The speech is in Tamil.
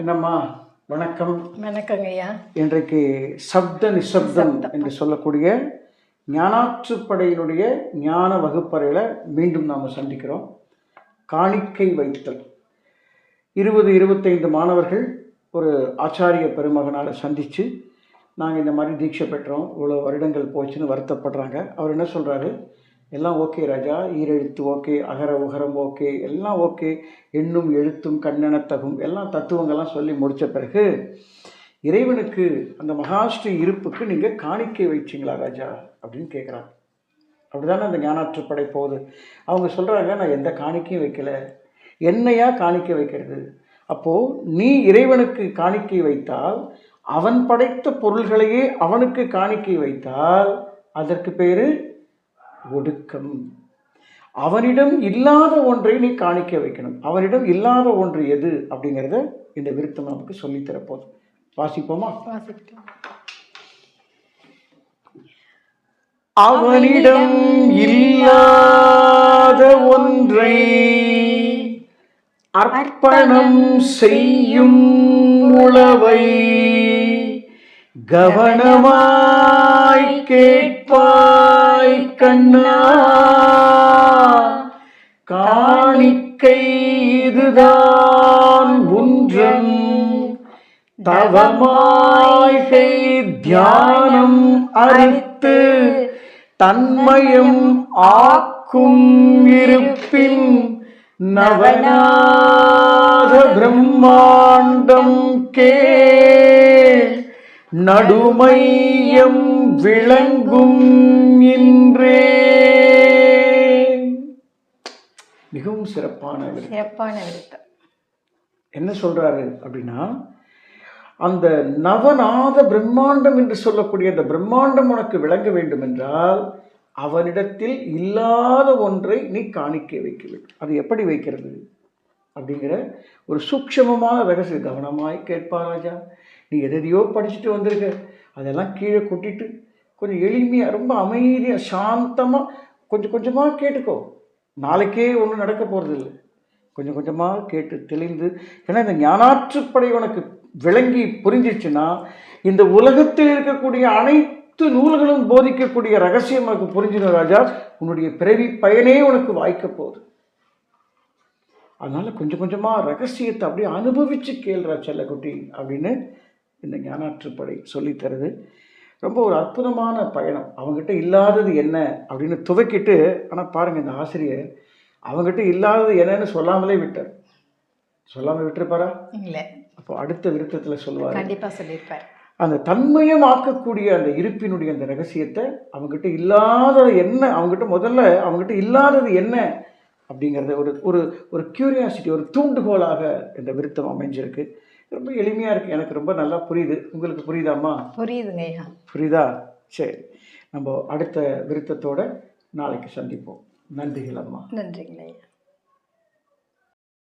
என்னம்மா? வணக்கம். வணக்கங்க ஐயா இன்றைக்கு சப்த நிசப்தம் என்று சொல்லக்கூடிய ஞானாற்றுப்படையினுடைய ஞான வகுப்பறையில் மீண்டும் நாம் சந்திக்கிறோம். காணிக்கை வைத்தல். இருபது இருபத்தைந்து மாணவர்கள் ஒரு ஆச்சாரிய பெருமகனால் சந்தித்து நாங்கள் இந்த மாதிரி தீட்சை பெற்றோம். இவ்வளோ வருடங்கள் போச்சுன்னு வருத்தப்படுறாங்க. அவர் என்ன சொல்கிறாரு எல்லாம் ஓகே ராஜா. ஈரெழுத்து ஓகே அகர உகரம் ஓகே எல்லாம் ஓகே. எண்ணும் எழுத்தும் கண்ணெனத்தகும் எல்லாம் தத்துவங்கள்லாம் சொல்லி முடித்த பிறகு இறைவனுக்கு அந்த மகாஷ்டி இருப்புக்கு நீங்கள் காணிக்கை வைச்சிங்களா ராஜா? அப்படின்னு கேட்குறாங்க அப்படிதானே அந்த ஞானாற்றுப்படை போகுது. அவங்க சொல்கிறாங்க நான் எந்த காணிக்கையும் வைக்கல. என்னையா காணிக்கை வைக்கிறது? அப்போது நீ இறைவனுக்கு காணிக்கை வைத்தால் அவன் படைத்த பொருள்களையே அவனுக்கு காணிக்கை வைத்தால் அதற்கு பேர் ஒடுக்கம். அவனிடம் இல்லாத ஒன்றை நீ காணிக்க வைக்கணும். அவனிடம் இல்லாத ஒன்று எது அப்படிங்கிறத இந்த விருத்தம் நமக்கு சொல்லித் தரப்போகுது வாசிப்போமா. அவனிடம் இல்லாத ஒன்றை அர்ப்பணம் செய்யும் உளவை கவனமாய் கேட்பாய் கண்ணா. காணிக்கை இதுதான் ஒன்றும் தவமாய் தியானம் அறித்து தன்மயம் ஆக்கும் இருப்பின் நவநாத பிரம்மாண்டம் கே. நடுமையம் விளங்கும் இன்றே. மிகவும் சிறப்பான. சிறப்பான விருத்தம். என்ன சொல்றாரு அப்படின்னா அந்த நவநாத பிரம்மாண்டம் என்று சொல்லக்கூடிய அந்த பிரம்மாண்டம் உனக்கு விளங்க வேண்டும் என்றால் அவனிடத்தில் இல்லாத ஒன்றை நீ காணிக்கை வைக்க வேண்டும். அது எப்படி வைக்கிறது? அப்படிங்கிற ஒரு சூக்ஷமமான ரகசிய கவனமாய் கேட்பா ராஜா. நீ எதையோ படிச்சுட்டு வந்திருக்க. அதெல்லாம் கீழே கொட்டிட்டு கொஞ்சம் எளிமையாக ரொம்ப அமைதியாக சாந்தமாக கொஞ்சம் கொஞ்சமாக கேட்டுக்கோ. நாளைக்கே ஒன்றும் நடக்க போகிறது இல்லை கொஞ்சம் கொஞ்சமாக கேட்டு தெளிந்து ஏன்னா இந்த ஞானாற்றுப்படை உனக்கு விளங்கி புரிஞ்சிச்சுன்னா இந்த உலகத்தில் இருக்கக்கூடிய அனைத்து நூல்களும் போதிக்கக்கூடிய ரகசியம் உனக்கு புரிஞ்சிடும் ராஜா. உன்னுடைய பிறவி பயனே உனக்கு வாய்க்க போகுது. அதனால் கொஞ்சம் கொஞ்சமாக ரகசியத்தை அப்படியே அனுபவித்து கேள்றா செல்லக்குட்டி அப்படின்னு இந்த ஞானாற்றுப்படை சொல்லித் தருது ரொம்ப ஒரு அற்புதமான பயணம். அவங்ககிட்ட இல்லாதது என்ன அப்படின்னு துவக்கிட்டு ஆனால் பாருங்கள் இந்த ஆசிரியர் அவங்ககிட்ட இல்லாதது என்னன்னு சொல்லாமலே விட்டார். சொல்லாமல் விட்டுருப்பாரா? இல்லை. அப்போ அடுத்த விருத்தத்தில் சொல்லுவார். கண்டிப்பா சொல்லியிருப்பார். அந்த தன்மயம் ஆக்கக்கூடிய அந்த இருப்பினுடைய அந்த ரகசியத்தை அவங்ககிட்ட இல்லாதது என்ன அவங்ககிட்ட முதல்ல அவங்ககிட்ட இல்லாதது என்ன அப்படிங்கிறத ஒரு ஒரு ஒரு கியூரியாசிட்டி ஒரு தூண்டுகோலாக இந்த விருத்தம் அமைஞ்சிருக்கு. ரொம்ப எளிமையாக இருக்குது எனக்கு ரொம்ப நல்லா புரியுது. உங்களுக்கு புரியுதாம்மா? புரியுதுங்க ஐயா. புரியுதா? சரி. நம்ம அடுத்த விருத்தத்தோட நாளைக்கு சந்திப்போம். நன்றிகள் அம்மா. நன்றிங்க ஐயா.